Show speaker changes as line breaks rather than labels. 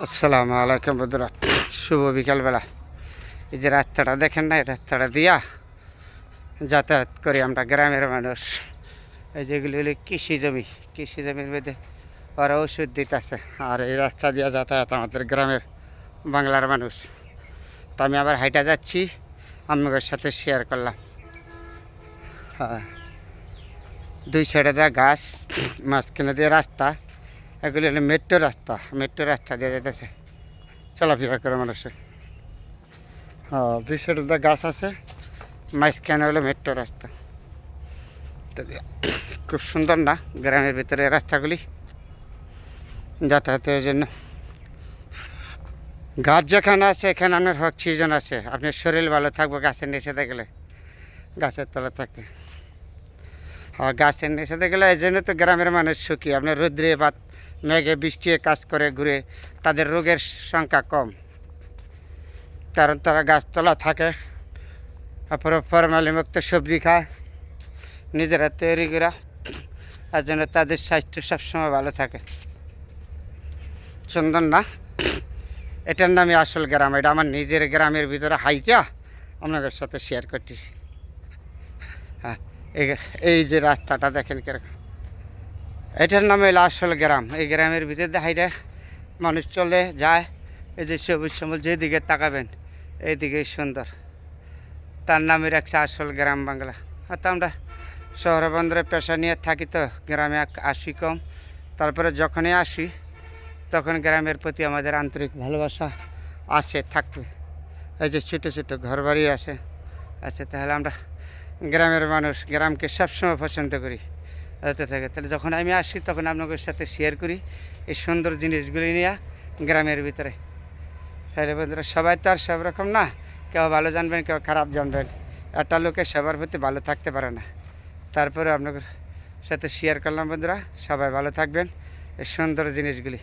আসসালামু আলাইকুম বন্ধুরা। শুভ বিকালবেলা। এই যে রাস্তাটা দেখেন না, এই রাস্তাটা দিয়া যাতায়াত করি আমরা গ্রামের মানুষ। এই যেগুলি হলো কৃষি জমি। কৃষি জমির মধ্যে ওরা ওষুধ দিতেছে। আর এই রাস্তা দিয়া যাতায়াত আমাদের গ্রামের বাংলার মানুষ। তো আমি আবার হাইটা যাচ্ছি, আপনাদের সাথে শেয়ার করলাম। হ্যাঁ। দুই সাইডে দেওয়া গাছ, মাঝখানে দিয়ে রাস্তা। এগুলি হলো মেট্রো রাস্তা মেট্রো রাস্তা দিয়ে যেতেছে চলাফেরা করে মানুষে হ্যাঁ দুই সাইডে গাছ আছে, মাঝখানে হলো মেট্রো রাস্তা। খুব সুন্দর না গ্রামের ভিতরে রাস্তাগুলি? যাতায়াতের জন্য। গাছ যেখানে আছে, এখানে আপনার অক্সিজেন আছে। আপনার শরীর ভালো থাকবে গাছের নিচে গেলে গাছের তলা থাকতে। আর গাছের নিচে গেলে এই জন্য তো গ্রামের মানুষ সুখী। আপনার রৌদ্রে বা মেঘে বৃষ্টি কাজ করে ঘুরে, তাদের রোগের সংখ্যা কম। কারণ তারা গাছতলা থাকে, তারপরে ফরমালিমুক্ত সবজি খায়, নিজেরা তৈরি করা, আর জন্য তাদের স্বাস্থ্য সবসময় ভালো থাকে। সুন্দর না, এটার নামই আসল গ্রাম, এটা আমার নিজের গ্রামের ভিতরে হাইটা, আপনাদের সাথে শেয়ার করতেছি। হ্যাঁ এই যে রাস্তাটা দেখেন কীরকম। এটার নাম হলো আসল গ্রাম। এই গ্রামের ভিতরে দেখাইটা মানুষ চলে, যায়। এই যে সবুজ শ্যামল যেদিকে তাকাবেন এইদিকে সুন্দর। তার নামে রাখছে আসল গ্রাম বাংলা। আর তো আমরা শহরে বন্দরে পেশা নিয়ে থাকি তো, গ্রামে আসি কম। তারপরে যখনই আসি, তখন গ্রামের প্রতি আমাদের আন্তরিক ভালোবাসা আছে, থাকবে। এই যে ছোটো ছোটো ঘর বাড়ি আছে আচ্ছা তাহলে আমরা গ্রামের মানুষ, গ্রামকে সবসময় পছন্দ করি। হতে থাকে। তাহলে যখন আমি আসি, তখন আপনাদের সাথে শেয়ার করি এই সুন্দর জিনিসগুলি নিয়ে গ্রামের ভিতরে। তাহলে বন্ধুরা, সবাই তো আর সব রকম না? কেউ ভালো জানবেন, কেউ খারাপ জানবেন। একটা লোকে সবার প্রতি ভালো থাকতে পারে না। তারপরে আপনাদের সাথে শেয়ার করলাম বন্ধুরা। সবাই ভালো থাকবেন। এই সুন্দর জিনিসগুলি।